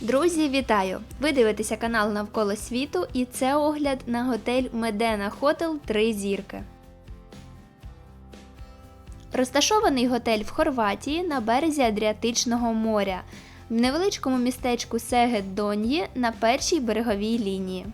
Друзі, вітаю! Ви дивитеся канал Навколо світу і це огляд на готель Медена Хотел 3 зірки. Розташований готель в Хорватії на березі Адріатичного моря, в невеличкому містечку Сегет Доньї на першій береговій лінії.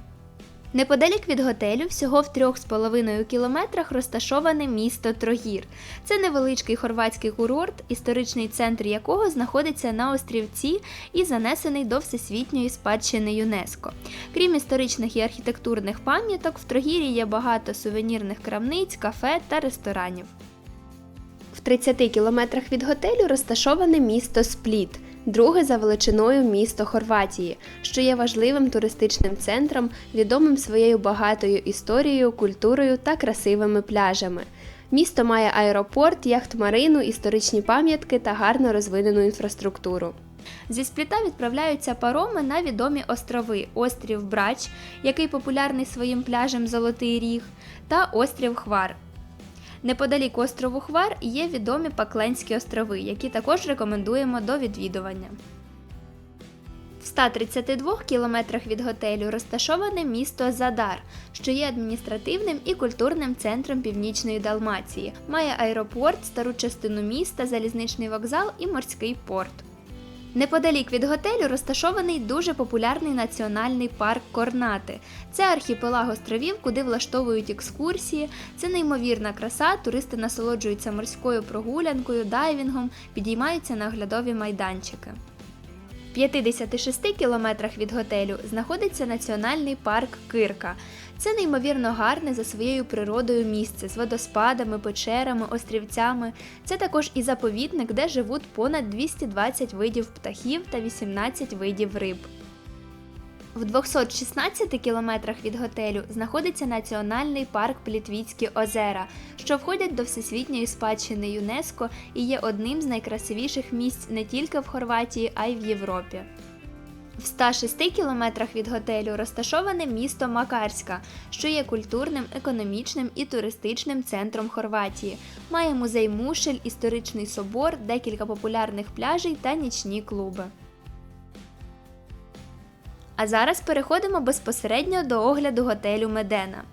Неподалік від готелю, всього в 3,5 кілометрах розташоване місто Трогір. Це невеличкий хорватський курорт, історичний центр якого знаходиться на острівці і занесений до всесвітньої спадщини ЮНЕСКО. Крім історичних і архітектурних пам'яток, в Трогірі є багато сувенірних крамниць, кафе та ресторанів. В 30 кілометрах від готелю розташоване місто Спліт, друге за величиною місто Хорватії, що є важливим туристичним центром, відомим своєю багатою історією, культурою та красивими пляжами. Місто має аеропорт, яхт-марину, історичні пам'ятки та гарно розвинену інфраструктуру. Зі спліта відправляються пароми на відомі острови: острів Брач, який популярний своїм пляжем Золотий Ріг, та острів Хвар. Неподалік острову Хвар є відомі Пакленські острови, які також рекомендуємо до відвідування. В 132 кілометрах від готелю розташоване місто Задар, що є адміністративним і культурним центром північної Далмації. Має аеропорт, стару частину міста, залізничний вокзал і морський порт. Неподалік від готелю розташований дуже популярний національний парк Корнати. Це архіпелаг островів, куди влаштовують екскурсії. Це неймовірна краса, туристи насолоджуються морською прогулянкою, дайвінгом, підіймаються на оглядові майданчики. В 56 кілометрах від готелю знаходиться національний парк Кирка. Це неймовірно гарне за своєю природою місце з водоспадами, печерами, острівцями. Це також і заповідник, де живуть понад 220 видів птахів та 18 видів риб. В 216 кілометрах від готелю знаходиться національний парк Плітвіцькі озера, що входять до всесвітньої спадщини ЮНЕСКО і є одним з найкрасивіших місць не тільки в Хорватії, а й в Європі. В 106 кілометрах від готелю розташоване місто Макарська, що є культурним, економічним і туристичним центром Хорватії. Має музей Мушель, історичний собор, декілька популярних пляжей та нічні клуби. А зараз переходимо безпосередньо до огляду готелю Медена.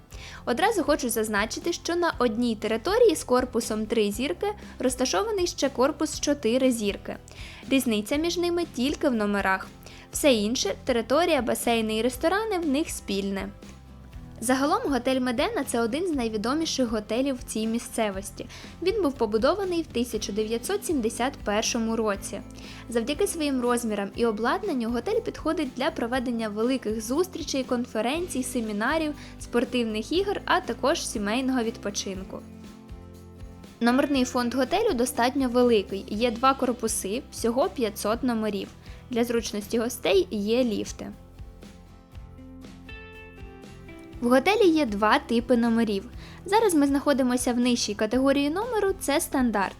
Одразу хочу зазначити, що на одній території з корпусом 3 зірки розташований ще корпус 4 зірки. Різниця між ними тільки в номерах. Все інше територія, басейни і ресторани в них спільне. Загалом готель Медена це один з найвідоміших готелів в цій місцевості. Він був побудований в 1971 році. Завдяки своїм розмірам і обладнанню готель підходить для проведення великих зустрічей, конференцій, семінарів, спортивних ігор, а також сімейного відпочинку. Номерний фонд готелю достатньо великий. Є два корпуси, всього 500 номерів. Для зручності гостей є ліфти. В готелі є два типи номерів. Зараз ми знаходимося в нижчій категорії номеру це стандарт.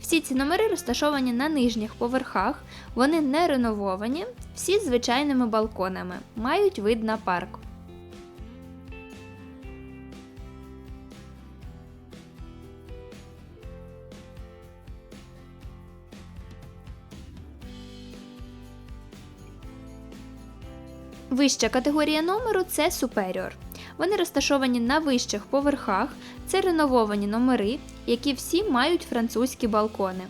Всі ці номери розташовані на нижніх поверхах, вони не ренововані, всі з звичайними балконами, мають вид на парк. Вища категорія номеру це Superior. Вони розташовані на вищих поверхах, це ренововані номери, які всі мають французькі балкони.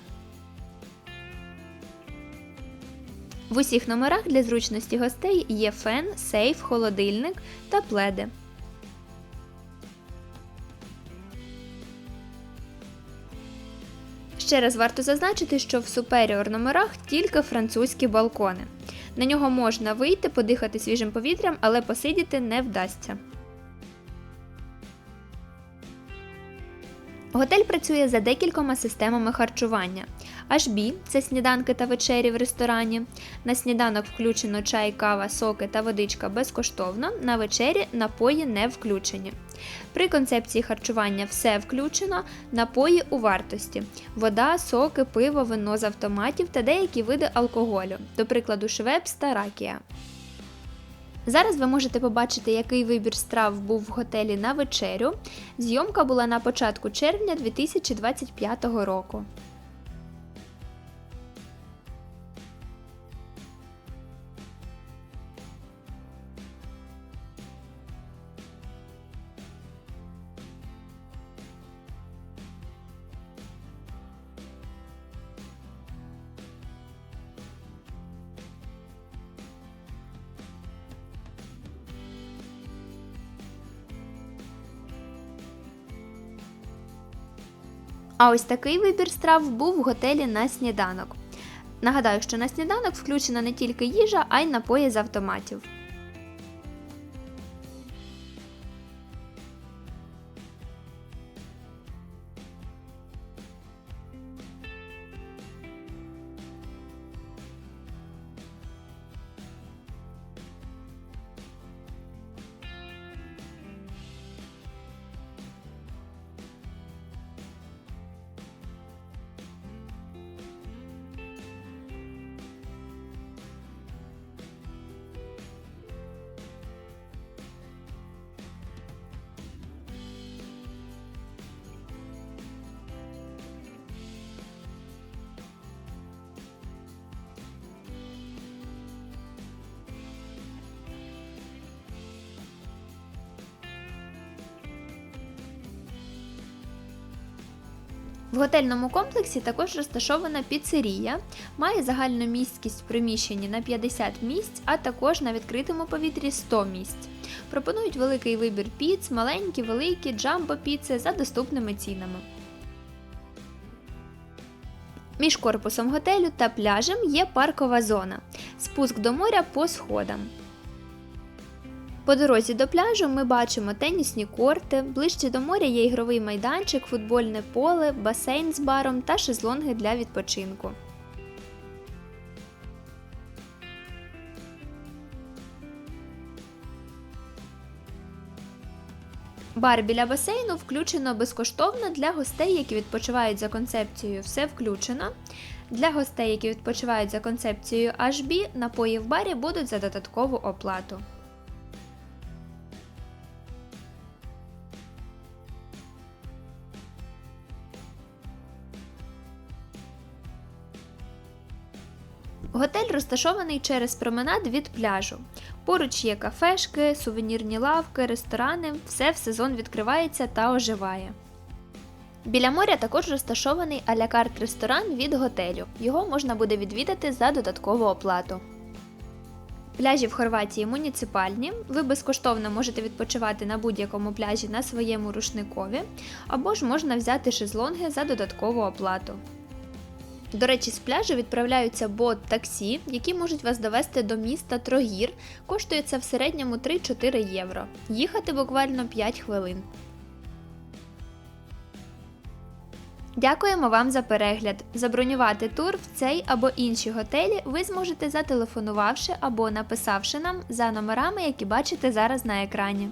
В усіх номерах для зручності гостей є фен, сейф, холодильник та пледи. Ще раз варто зазначити, що в Superior номерах тільки французькі балкони. На нього можна вийти, подихати свіжим повітрям, але посидіти не вдасться. Готель працює за декількома системами харчування. HB – це сніданки та вечері в ресторані. На сніданок включено чай, кава, соки та водичка безкоштовно, на вечері напої не включені. При концепції харчування все включено, напої у вартості: вода, соки, пиво, вино з автоматів та деякі види алкоголю, до прикладу, швепс та ракія. Зараз ви можете побачити, який вибір страв був в готелі на вечерю. Зйомка була на початку червня 2025 року. А ось такий вибір страв був в готелі на сніданок. Нагадаю, що на сніданок включена не тільки їжа, а й напої з автоматів. В готельному комплексі також розташована піцерія, має загальну місткість в приміщенні на 50 місць, а також на відкритому повітрі 100 місць. Пропонують великий вибір піц, маленькі, великі, джамбо піци за доступними цінами. Між корпусом готелю та пляжем є паркова зона. Спуск до моря по сходам. По дорозі до пляжу ми бачимо тенісні корти, ближче до моря є ігровий майданчик, футбольне поле, басейн з баром та шезлонги для відпочинку. Бар біля басейну включено безкоштовно для гостей, які відпочивають за концепцією Все включено. Для гостей, які відпочивають за концепцією HB, напої в барі будуть за додаткову оплату. Готель розташований через променад від пляжу. Поруч є кафешки, сувенірні лавки, ресторани, все в сезон відкривається та оживає. Біля моря також розташований алякарт ресторан від готелю. Його можна буде відвідати за додаткову оплату. Пляжі в Хорватії муніципальні. Ви безкоштовно можете відпочивати на будь-якому пляжі на своєму рушникові, або ж можна взяти шезлонги за додаткову оплату. До речі, з пляжу відправляються бот-таксі, які можуть вас довести до міста Трогір. Коштує це в середньому 3-4 євро. Їхати буквально 5 хвилин. Дякуємо вам за перегляд. Забронювати тур в цей або інші готелі ви зможете зателефонувавши або написавши нам за номерами, які бачите зараз на екрані.